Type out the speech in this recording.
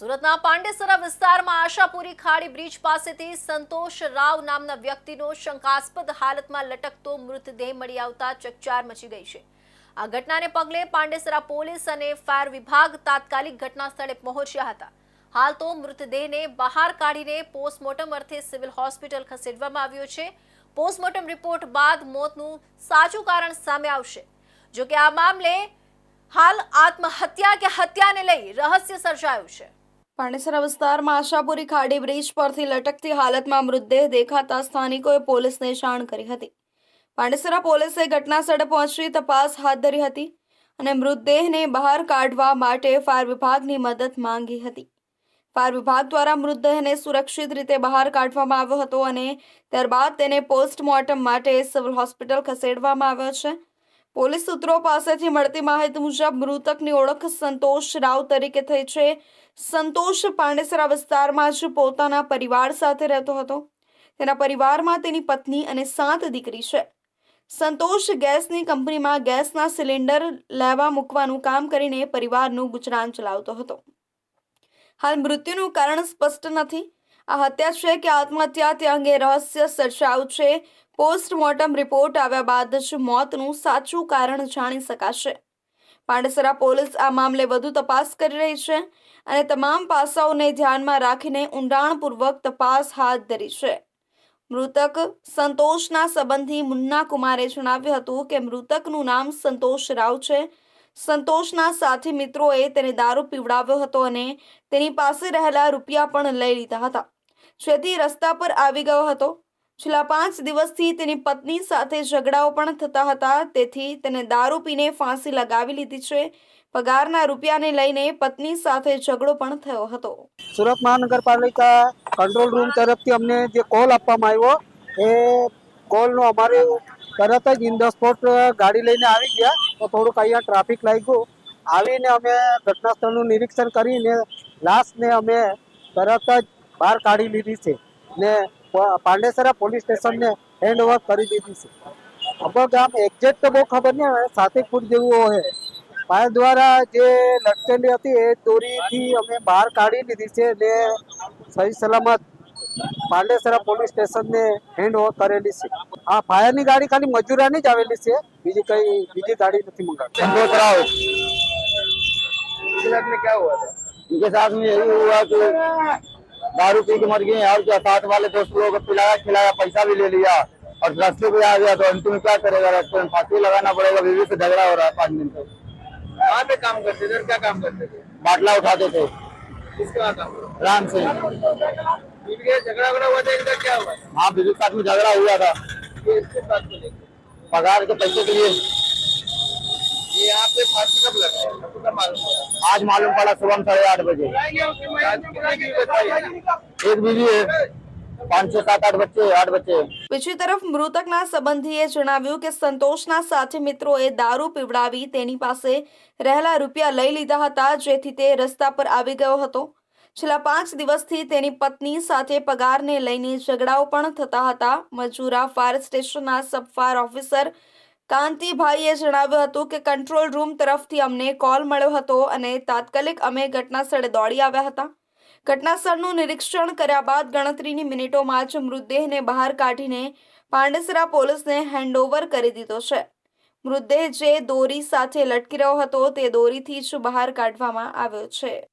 સુરતના પાંડેસરા વિસ્તારમાં આશાપુરી ખાડી બ્રિજ પાસેથી સંતોષ રાવ નામના વ્યક્તિનો શંકાસ્પદ હાલતમાં લટકતો મૃતદેહ મળી આવતા ચકચાર મચી ગઈ છે. આ ઘટનાને પગલે પાંડેસરા પોલીસ અને ફાયર વિભાગ તાત્કાલિક ઘટના સ્થળે પહોંચ્યા હતા. હાલ તો મૃતદેહને બહાર કાઢીને પોસ્ટમોર્ટમ અર્થે સિવિલ હોસ્પિટલ ખસેડવામાં આવ્યો છે. પોસ્ટમોર્ટમ રિપોર્ટ બાદ મોતનું સાચું કારણ સામે આવશે. જો કે આ મામલે હાલ આત્મહત્યા કે હત્યાને લઈ રહસ્ય સર્જાયું છે. પાંડેસરા વિસ્તારમાં આશાપુરી ખાડી બ્રિજ પરથી લટકતી હાલતમાં મૃતદેહ દેખાતા સ્થાનિકોએ પોલીસને જાણ કરી હતી. પાંડેસરા પોલીસે ઘટનાસ્થળે પહોંચી તપાસ હાથ ધરી હતી અને મૃતદેહને બહાર કાઢવા માટે ફાયર વિભાગની મદદ માંગી હતી. ફાયર વિભાગ દ્વારા મૃતદેહને સુરક્ષિત રીતે બહાર કાઢવામાં આવ્યો હતો અને ત્યારબાદ તેને પોસ્ટમોર્ટમ માટે સિવિલ હોસ્પિટલ ખસેડવામાં આવ્યો છે. પોલીસ સૂત્રો પાસેથી મળતી માહિતી મુજબ મૃતકની ઓળખ સંતોષ રાવ તરીકે થઈ છે. સંતોષ પાંડેસરા વિસ્તારમાં જ પોતાના પરિવાર સાથે રહેતો હતો. તેના પરિવારમાં તેની પત્ની અને સાત દીકરી છે. સંતોષ ગેસની કંપનીમાં ગેસના સિલિન્ડર લેવા મૂકવાનું કામ કરીને પરિવારનું ગુજરાન ચલાવતો હતો. હાલ મૃત્યુનું કારણ સ્પષ્ટ નથી. આ હત્યા છે કે આત્મહત્યા તે અંગે રહસ્ય સર્જાયું પોસ્ટમોર્ટમ રિપોર્ટ આવ્યા બાદ જ મોતનું સાચું કારણ જાણી શકાશે. પાંડેસરા પોલીસ આ મામલે વધુ તપાસ કરી રહી છે અને તમામ પાસાઓને ધ્યાનમાં રાખીને ઊંડાણપૂર્વક તપાસ હાથ ધરી છે. મૃતક સંતોષના સંબંધી મુન્ના કુમારે જણાવ્યું હતું કે મૃતકનું નામ સંતોષ રાવ છે. સંતોષના સાથી મિત્રોએ તેને દારૂ પીવડાવ્યો હતો અને તેની પાસે રહેલા રૂપિયા પણ લઈ લીધા હતા. જેથી રસ્તા પર આવી ગયો હતો. છેલ્લા પાંચ દિવસથી તેની પત્ની સાથે ઝઘડાઓ પણ થતા હતા. તેથી તેને દારૂ પીને ફાંસી લગાવી લીધી છે. પગારના રૂપિયાને લઈને પત્ની સાથે ઝઘડો પણ થયો હતો. સુરત મહાનગરપાલિકા કંટ્રોલ રૂમ તરફથી અમને જે કોલ આપવામાં આવ્યો, એ કોલનો અમારે તરત જ ઇન ધ સ્પોટ ગાડી લઈને આવી ગયા. તો થોડુંક અહીંયા ટ્રાફિક લાગ્યું. આવીને અમે ઘટના સ્થળનું નિરીક્ષણ કરીને લાશને અમે તરત જ બહાર કાઢી લીધી છે ને પાંડેસરા પોલીસ સ્ટેશનને હેન્ડ કરી દીધી છે. અમુક ગામ એક્ઝેક્ટ તો બહુ ખબર નહીં આવે સાતેક ફૂટ જેવું હોય. પાય દ્વારા જે લટકેલી હતી એ દોરીથી અમે બહાર કાઢી લીધી છે ને સહી સલામત પાંડેસરા પોલીસ સ્ટેશનને હેન્ડ ઓવર કરેલી છે આ ફાયરની ગાડી ખાલી મજૂરાની જ આવેલી છે બીજી કઈ બીજી ગાડી નથી મંગાવી संतोष राव इसके साथ में क्या हुआ था उनके साथ में यही हुआ कि दारू पी के मर गए और क्या साथ वाले दोस्त लोगों को पिलाया खिलाया पैसा भी ले लिया और रास्ते पे आ गया तो अंतिम में क्या करेगा रास्ते में फांसी लगाना पड़ेगा बीवी से झगड़ा हो रहा है पाँच दिन से कहाँ पे काम करते थे और क्या काम करते थे बाटला उठाते थे किसके वहाँ काम करते राम सिंह थे? बीवी के झगड़ा वगड़ा हुआ था इनका क्या हुआ हाँ बीवी के साथ में झगड़ा हुआ था ये इसके बात को लेकर पगार के पैसे के लिए ये यहाँ पे फांसी कब लगा है आपको कब मालूम हुआ आज मालूम पड़ा सुबह में साढ़े आठ बजे आज कितने की बताइए एक बीवी है पाँच छह सात आठ बच्चे आठ बच्चे બીજી તરફ મૃતકના સંબંધીએ જણાવ્યું કે સંતોષના સાથી મિત્રોએ દારૂ પીવડાવી તેની પાસે રહેલા રૂપિયા લઈ લીધા હતા જેથી તે રસ્તા પર આવી ગયો હતો છેલ્લા પાંચ દિવસથી તેની પત્ની સાથે પગારને લઈને ઝઘડાઓ પણ થતા હતા. મજૂરા, ફાયર સ્ટેશનના સબ ફાયર ઓફિસર કાંતિભાઈએ જણાવ્યું હતું કે કંટ્રોલ રૂમ તરફથી અમને કોલ મળ્યો હતો અને તાત્કાલિક અમે ઘટનાસ્થળે દોડી આવ્યા હતા. ઘટનાસ્થળનું નિરીક્ષણ કર્યા બાદ ગણતરીની મિનિટોમાં જ મૃતદેહને બહાર કાઢીને પાંડેસરા પોલીસને હેન્ડઓવર કરી દીધો છે. મૃતદેહ જે દોરી સાથે લટકી રહ્યો હતો તે દોરીથી જ બહાર કાઢવામાં આવ્યો છે.